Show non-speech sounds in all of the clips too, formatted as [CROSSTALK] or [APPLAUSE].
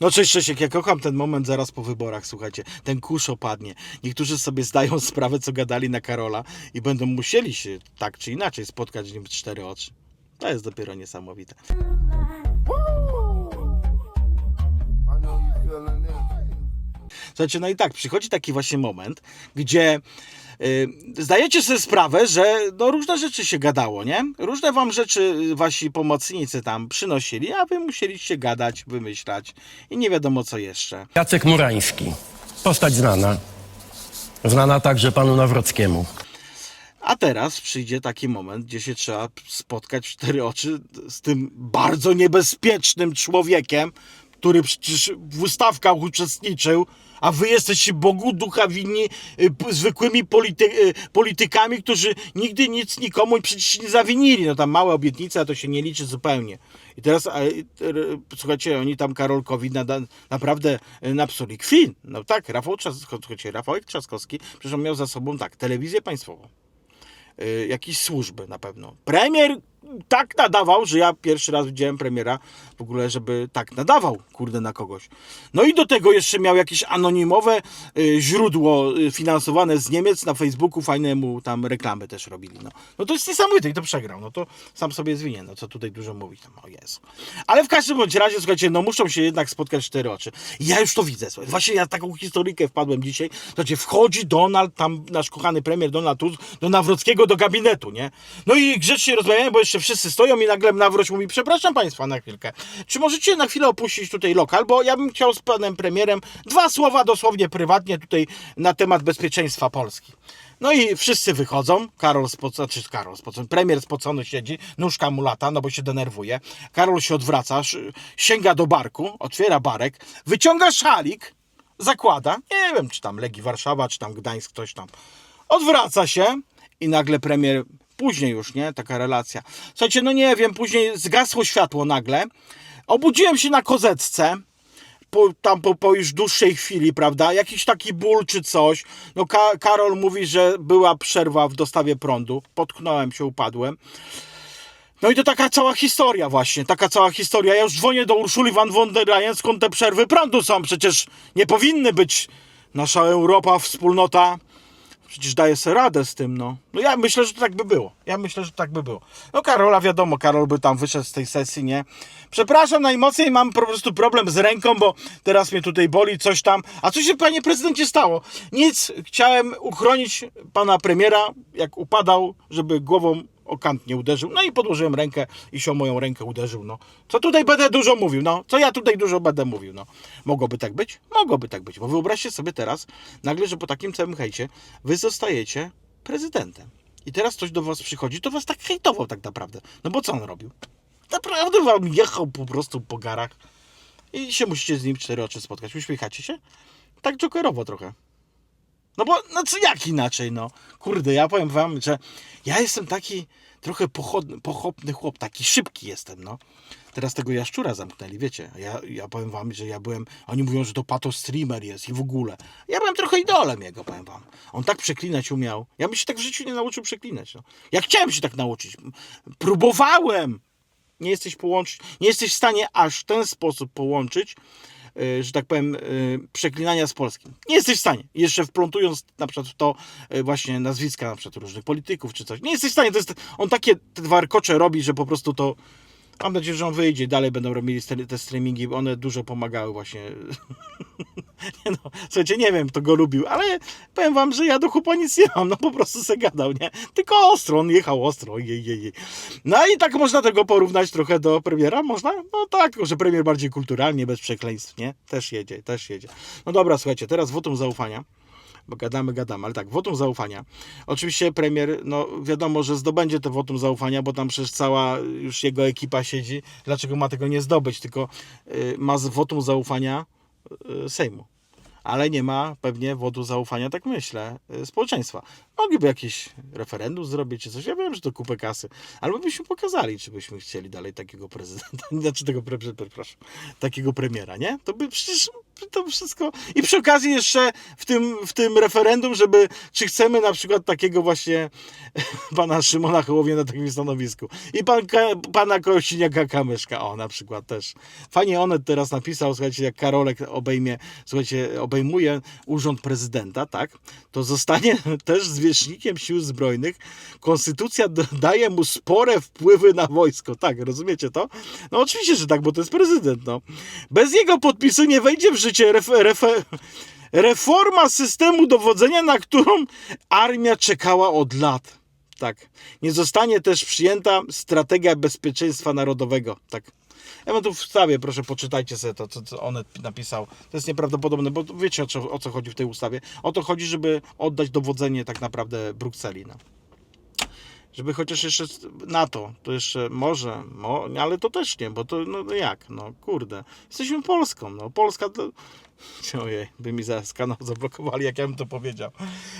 No cześć Czesiek, ja kocham ten moment zaraz po wyborach, słuchajcie, ten kurz opadnie. Niektórzy sobie zdają [LAUGHS] sprawę, co gadali na Karola i będą musieli się tak czy inaczej spotkać z nim w cztery oczy. To jest dopiero niesamowite. Słuchajcie, no i tak, przychodzi taki właśnie moment, gdzie zdajecie sobie sprawę, że no, różne rzeczy się gadało, nie? Różne wam rzeczy y, wasi pomocnicy tam przynosili, a wy musieliście gadać, wymyślać i nie wiadomo co jeszcze. Jacek Murański. Postać znana. Znana także panu Nawrockiemu. A teraz przyjdzie taki moment, gdzie się trzeba spotkać w cztery oczy z tym bardzo niebezpiecznym człowiekiem, który przecież w ustawkach uczestniczył, a wy jesteście Bogu ducha winni y, zwykłymi polity, y, politykami, którzy nigdy nic nikomu przecież nie zawinili. No tam małe obietnice, a to się nie liczy zupełnie. I teraz, a, słuchajcie, oni tam Karolkowi nada, naprawdę y, napsuli kwin. No tak, Rafał Trzaskowski, słuchajcie, Rafałek Trzaskowski, przecież on miał za sobą tak, telewizję państwową y, jakieś służby na pewno. Premier tak nadawał, że ja pierwszy raz widziałem premiera w ogóle, żeby tak nadawał, kurde, na kogoś. No i do tego jeszcze miał jakieś anonimowe y, źródło y, finansowane z Niemiec na Facebooku, fajne mu tam reklamy też robili. No, no to jest niesamowite i to przegrał. No to sam sobie jest winien, no co tutaj dużo mówić. No, o Jezu. Ale w każdym bądź razie, słuchajcie, no muszą się jednak spotkać cztery oczy. Ja już to widzę, słuchaj. Właśnie ja taką historyjkę wpadłem dzisiaj. Słuchajcie, wchodzi Donald, tam nasz kochany premier Donald Tusk, do Nawrockiego do gabinetu, nie? No i grzecznie rozmawiają, bo jeszcze wszyscy stoją i nagle Nawroć mówi, przepraszam państwa na chwilkę, czy możecie na chwilę opuścić tutaj lokal, bo ja bym chciał z panem premierem dwa słowa dosłownie prywatnie tutaj na temat bezpieczeństwa Polski. No i wszyscy wychodzą. Karol spocony, czy Karol spocony, premier spocony siedzi, nóżka mu lata, no bo się denerwuje. Karol się odwraca, sięga do barku, otwiera barek, wyciąga szalik, zakłada, nie wiem, czy tam Legii Warszawa, czy tam Gdańsk, ktoś tam. Odwraca się i nagle premier, później już, nie, taka relacja. Słuchajcie, no nie wiem, później zgasło światło nagle. Obudziłem się na kozetce, po, tam po, po już dłuższej chwili, prawda? Jakiś taki ból czy coś. No Ka- Karol mówi, że była przerwa w dostawie prądu. Potknąłem się, upadłem. No i to taka cała historia właśnie, taka cała historia. Ja już dzwonię do Urszuli van von der Leyen, skąd te przerwy prądu są. Przecież nie powinny być nasza Europa, wspólnota. Przecież daje sobie radę z tym, no. No ja myślę, że to tak by było. Ja myślę, że tak by było. No Karola wiadomo, Karol by tam wyszedł z tej sesji, nie? Przepraszam, najmocniej mam po prostu problem z ręką, bo teraz mnie tutaj boli, coś tam. A co się, panie prezydencie, stało? Nic, chciałem uchronić pana premiera, jak upadał, żeby głową o kant nie uderzył. No i podłożyłem rękę i się o moją rękę uderzył, no. Co tutaj będę dużo mówił, no? Co ja tutaj dużo będę mówił, no? Mogłoby tak być? Mogłoby tak być, bo wyobraźcie sobie teraz, nagle, że po takim całym hejcie wy zostajecie prezydentem. I teraz ktoś do was przychodzi, to was tak hejtował tak naprawdę. No bo co on robił? Naprawdę wam jechał po prostu po garach i się musicie z nim cztery oczy spotkać. Uśmiechacie się? Tak jokerowo trochę. No bo, no co jak inaczej, no. Kurde, ja powiem wam, że ja jestem taki trochę pochodny, pochopny chłop, taki szybki jestem, no. Teraz tego jaszczura zamknęli, wiecie. Ja, ja powiem wam, że ja byłem, oni mówią, że to pato streamer jest i w ogóle. Ja byłem trochę idolem jego, powiem wam. On tak przeklinać umiał. Ja bym się tak w życiu nie nauczył przeklinać, no. Ja chciałem się tak nauczyć. Próbowałem. Nie jesteś połączyć, nie jesteś w stanie aż w ten sposób połączyć że tak powiem, y, przeklinania z polskim. Nie jesteś w stanie. Jeszcze wplątując na przykład w to y, właśnie nazwiska na przykład różnych polityków czy coś. Nie jesteś w stanie. To jest, on takie te warkocze robi, że po prostu to mam nadzieję, że on wyjdzie dalej będą robili te, te streamingi, bo one dużo pomagały właśnie. [LAUGHS] nie no, słuchajcie, nie wiem, kto go lubił, ale powiem wam, że ja do chłopa nic nie mam, no po prostu se gadał, nie? Tylko ostro, on jechał ostro, jej, jej, jej. No i tak można tego porównać trochę do premiera, można? No tak, że premier bardziej kulturalnie, bez przekleństw, nie? Też jedzie, też jedzie. No dobra, słuchajcie, teraz wotum zaufania bo gadamy, gadamy, ale tak, wotum zaufania. Oczywiście premier, no wiadomo, że zdobędzie to wotum zaufania, bo tam przecież cała już jego ekipa siedzi. Dlaczego ma tego nie zdobyć? Tylko y, ma z wotum zaufania y, Sejmu. Ale nie ma pewnie wodu zaufania, tak myślę, y, społeczeństwa. Mogliby jakieś referendum zrobić czy coś. Ja wiem, że to kupę kasy, ale byśmy pokazali, czy byśmy chcieli dalej takiego prezydenta, [LAUGHS] znaczy tego, pre, przepraszam, takiego premiera, nie? To by przecież to wszystko. I przy okazji jeszcze w tym, w tym referendum, żeby czy chcemy na przykład takiego właśnie [LAUGHS] pana Szymona Hołownię na takim stanowisku. I pan, pana Kościniaka Kamyszka, o na przykład też. Fajnie Onet teraz napisał, słuchajcie, jak Karolek obejmie, słuchajcie, obejmuje urząd prezydenta, tak, to zostanie [LAUGHS] też zwierzchnikiem sił zbrojnych. Konstytucja daje mu spore wpływy na wojsko, tak, rozumiecie to? No oczywiście, że tak, bo to jest prezydent, no. Bez jego podpisu nie wejdzie w życie ref, ref, reforma systemu dowodzenia, na którą armia czekała od lat. Tak. Nie zostanie też przyjęta strategia bezpieczeństwa narodowego. Tak. Ja mam tu wstawię, proszę poczytajcie sobie to, co, co on napisał. To jest nieprawdopodobne, bo wiecie o co, o co chodzi w tej ustawie. O to chodzi, żeby oddać dowodzenie tak naprawdę Brukseli. No. Żeby chociaż jeszcze NATO, to jeszcze może, mo, ale to też nie, bo to no no jak, no kurde. Jesteśmy Polską, no Polska to... Ojej, by mi zaraz kanał zablokowali, jak ja bym to powiedział.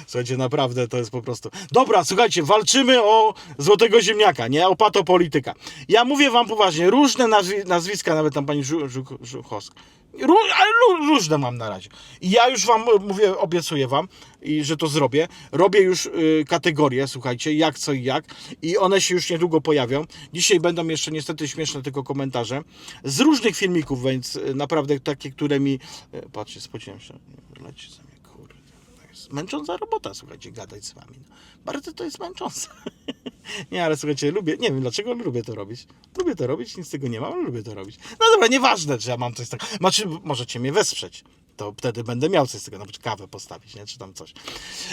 Słuchajcie, naprawdę to jest po prostu... Dobra, słuchajcie, walczymy o złotego ziemniaka, nie? O patopolityka. Ja mówię wam poważnie, różne nazwi nazwiska, nawet tam pani Żu- Żu- Żuchowska. Ró ale ró- różne mam na razie. I ja już wam mówię, obiecuję wam, i że to zrobię. Robię już y, kategorie, słuchajcie, jak, co i jak. I one się już niedługo pojawią. Dzisiaj będą jeszcze niestety śmieszne tylko komentarze z różnych filmików, więc y, naprawdę takie, które mi... y, Patrzcie, spociłem się. Leci ze mnie, kurde. Męcząca robota, słuchajcie, gadać z wami. No. Bardzo to jest męczące. [LAUGHS] Nie, ale słuchajcie, lubię, nie wiem dlaczego, lubię to robić. Lubię to robić, nic z tego nie mam, ale lubię to robić. No dobra, nieważne, czy ja mam coś tak. Znaczy, możecie mnie wesprzeć. To wtedy będę miał coś z tego, na przykład kawę postawić, nie? Czy tam coś.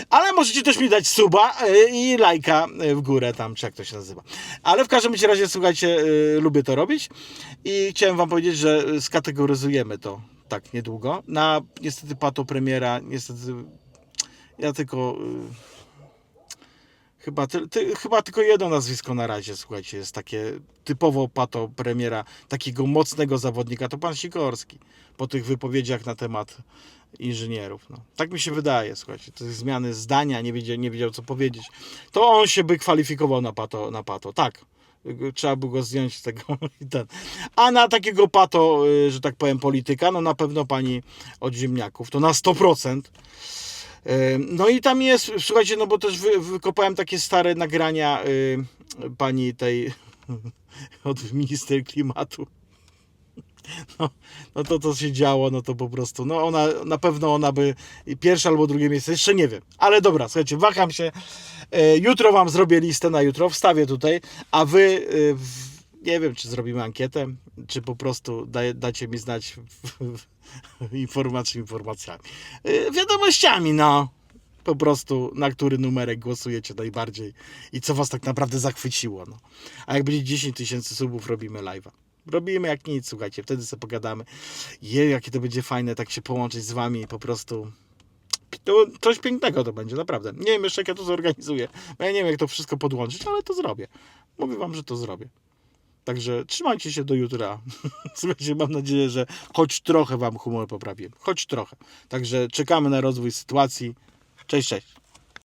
Ale możecie też mi dać suba y, i lajka y, w górę tam, czy jak to się nazywa. Ale w każdym razie, słuchajcie, y, lubię to robić i chciałem wam powiedzieć, że skategoryzujemy to tak niedługo. Na niestety pato premiera, niestety ja tylko... y, Chyba, ty, ty, chyba tylko jedno nazwisko na razie, słuchajcie, jest takie typowo pato premiera, takiego mocnego zawodnika, to pan Sikorski, po tych wypowiedziach na temat inżynierów. No. Tak mi się wydaje, słuchajcie, te zmiany zdania, nie wiedział, nie wiedział co powiedzieć. To on się by kwalifikował na pato, na pato. tak. Trzeba by go zdjąć z tego. [LAUGHS] A na takiego pato, y, że tak powiem, polityka, no na pewno pani od ziemniaków, to na 100%. Ym, No i tam jest, słuchajcie, no bo też wy, wykopałem takie stare nagrania y, pani tej [LAUGHS] od minister klimatu. [LAUGHS] No, no to co się działo, no to po prostu, no ona, na pewno ona by pierwsze albo drugie miejsce, jeszcze nie wiem. Ale dobra, słuchajcie, waham się. E, Jutro wam zrobię listę na jutro, wstawię tutaj, a wy, w, nie wiem, czy zrobimy ankietę, czy po prostu daje, dacie mi znać informacje informacjami. Y, Wiadomościami, no. Po prostu, na który numerek głosujecie najbardziej i co was tak naprawdę zachwyciło. No. A jak będzie 10 tysięcy subów, robimy live'a. Robimy jak nic, słuchajcie, wtedy sobie pogadamy. Je, jakie to będzie fajne, tak się połączyć z wami i po prostu. To coś pięknego to będzie, naprawdę. Nie wiem jeszcze, jak ja to zorganizuję. Bo ja nie wiem, jak to wszystko podłączyć, ale to zrobię. Mówię wam, że to zrobię. Także trzymajcie się do jutra. [LAUGHS] Słuchajcie, mam nadzieję, że choć trochę wam humor poprawię. Choć trochę. Także czekamy na rozwój sytuacji. Cześć, cześć.